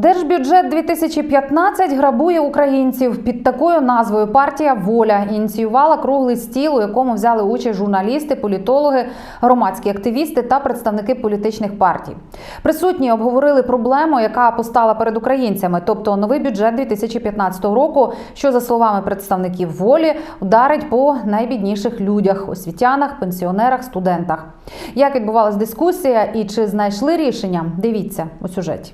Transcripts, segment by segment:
Держбюджет 2015 грабує українців. Під такою назвою партія Воля ініціювала круглий стіл, у якому взяли участь журналісти, політологи, громадські активісти та представники політичних партій. Присутні обговорили проблему, яка постала перед українцями, тобто новий бюджет 2015 року, що за словами представників волі вдарить по найбідніших людях освітянах, пенсіонерах, студентах. Як відбувалась дискусія і чи знайшли рішення? Дивіться у сюжеті.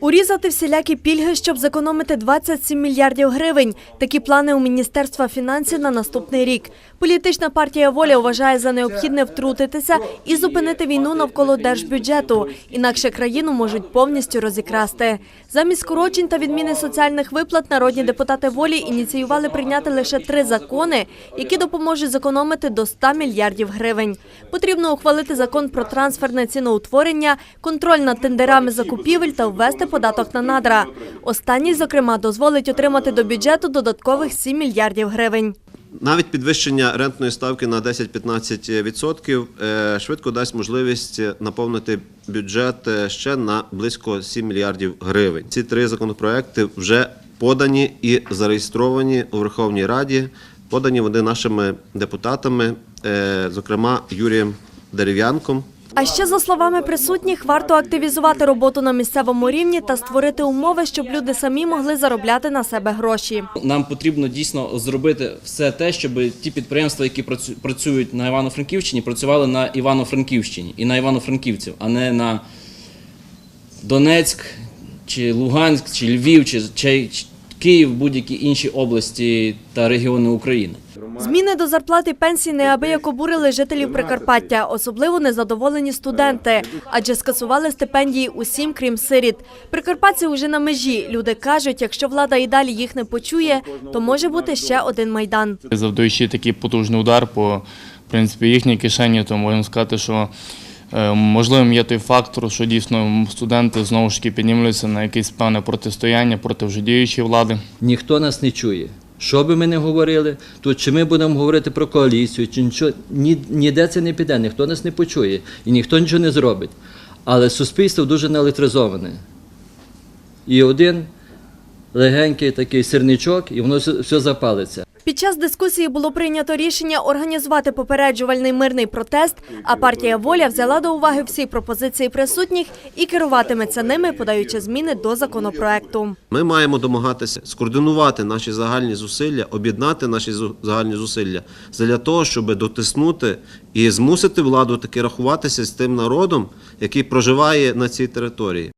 Урізати всілякі пільги, щоб зекономити 27 мільярдів гривень. Такі плани у Міністерства фінансів на наступний рік. Політична партія «Воля» вважає за необхідне втрутитися і зупинити війну навколо держбюджету. Інакше країну можуть повністю розікрасти. Замість скорочень та відміни соціальних виплат народні депутати «Волі» ініціювали прийняти лише три закони, які допоможуть зекономити до 100 мільярдів гривень. Потрібно ухвалити закон про трансферне ціноутворення, контроль над тендерами закупівель та ввести податок на надра. Останній, зокрема, дозволить отримати до бюджету додаткових 7 мільярдів гривень. Навіть підвищення рентної ставки на 10-15% е, швидко дасть можливість наповнити бюджет е, ще на близько 7 мільярдів гривень. Ці три законопроекти вже подані і зареєстровані у Верховній Раді. Подані вони нашими депутатами, е, зокрема Юрієм Дерев'янком. А ще за словами присутніх, варто активізувати роботу на місцевому рівні та створити умови, щоб люди самі могли заробляти на себе гроші. Нам потрібно дійсно зробити все те, щоб ті підприємства, які працю- працюють на Івано-Франківщині, працювали на Івано-Франківщині і на Івано-Франківців, а не на Донецьк чи Луганськ, чи Львів, чи, чи Київ, будь-які інші області та регіони України. Зміни до зарплати пенсій неабияк обурили жителів Прикарпаття, особливо незадоволені студенти, адже скасували стипендії усім, крім сиріт. Прикарпатці уже на межі. Люди кажуть, якщо влада і далі їх не почує, то може бути ще один майдан. завдаючи такий потужний удар по в принципі, їхній кишені, то можемо сказати, що можливим є той фактор, що дійсно студенти знову ж таки піднімуться на якесь певне протистояння проти вже діючої влади. Ніхто нас не чує. Що би ми не говорили, то чи ми будемо говорити про коаліцію, чи нічого, ні, ніде це не піде, ніхто нас не почує і ніхто нічого не зробить. Але суспільство дуже наелектризоване. І один легенький такий сирничок, і воно все запалиться. Під час дискусії було прийнято рішення організувати попереджувальний мирний протест, а партія «Воля» взяла до уваги всі пропозиції присутніх і керуватиметься ними, подаючи зміни до законопроекту. Ми маємо домагатися скоординувати наші загальні зусилля, об'єднати наші загальні зусилля для того, щоб дотиснути і змусити владу таки рахуватися з тим народом, який проживає на цій території.